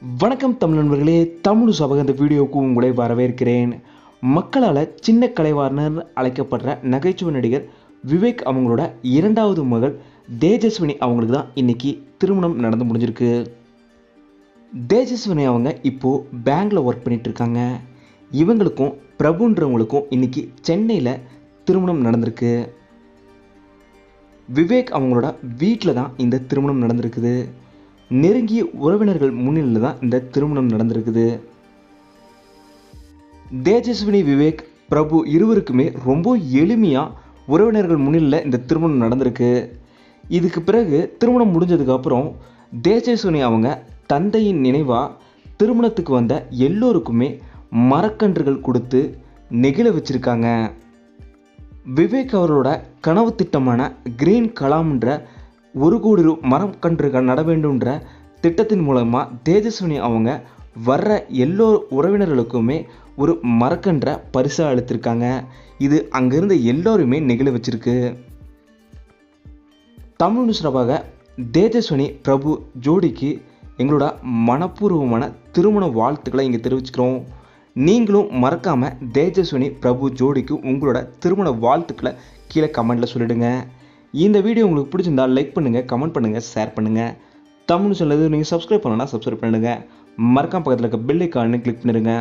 வணக்கம் தமிழ் நண்பர்களே தமிழ் சபக இந்த வீடியோவுக்கு உங்களை வரவேற்கிறேன். மக்களால் சின்ன கலைவாணர் அழைக்கப்படுற நகைச்சுவை நடிகர் விவேக் அவங்களோட இரண்டாவது மகள் தேஜஸ்வினி அவங்களுக்கு தான் இன்னைக்கு திருமணம் நடந்து முடிஞ்சிருக்கு. தேஜஸ்வினி அவங்க இப்போது பேங்க்கில் ஒர்க் பண்ணிட்டு இருக்காங்க. இவங்களுக்கும் பிரபுன்றவங்களுக்கும் இன்னைக்கு சென்னையில் திருமணம் நடந்திருக்கு. விவேக் அவங்களோட வீட்டில் தான் இந்த திருமணம் நடந்திருக்குது. நெருங்கிய உறவினர்கள் முன்னிலையில் தான் இந்த திருமணம் நடந்திருக்குது. தேஜஸ்வினி விவேக் பிரபு இருவருக்குமே ரொம்ப எளிமையாக உறவினர்கள் முன்னிலையில் இந்த திருமணம் நடந்திருக்கு. இதுக்கு பிறகு திருமணம் முடிஞ்சதுக்கப்புறம் தேஜஸ்வினி அவங்க தந்தையின் நினைவாக திருமணத்துக்கு வந்த எல்லோருக்குமே மரக்கன்றுகள் கொடுத்து நெகிழ வச்சிருக்காங்க. விவேக் அவரோட கனவு திட்டமான கிரீன் கலாம்ன்ற ஒரு கோடி ரூ மரம் கன்றுகள் நட வேண்டும்ன்ற திட்டத்தின் மூலமாக தேஜஸ்வினி அவங்க வர்ற எல்லோ உறவினர்களுக்குமே ஒரு மரக்கன்றை பரிசாக அளித்திருக்காங்க. இது அங்கிருந்த எல்லோருமே நெகிழ வச்சிருக்கு. தமிழ் நியூஸ் ரபாக தேஜஸ்வினி பிரபு ஜோடிக்கு எங்களோட மனப்பூர்வமான திருமண வாழ்த்துக்களை இங்கே தெரிவிச்சுக்கிறோம். நீங்களும் மறக்காமல் தேஜஸ்வினி பிரபு ஜோடிக்கு உங்களோட திருமண வாழ்த்துக்களை கீழே கமெண்ட்டில் சொல்லிடுங்க. இந்த வீடியோ உங்களுக்கு பிடிச்சிருந்தா லைக் பண்ணுங்கள் கமெண்ட் பண்ணுங்கள் ஷேர் பண்ணுங்கள் தமிழ்னு சொல்லது நீங்கள் சப்ஸ்கிரைப் பண்ணனா சப்ஸ்கிரைப் பண்ணுங்கள் மறக்காம பக்கத்தில் இருக்க பெல் ஐக்கானு கிளிக் பண்ணிடுங்க.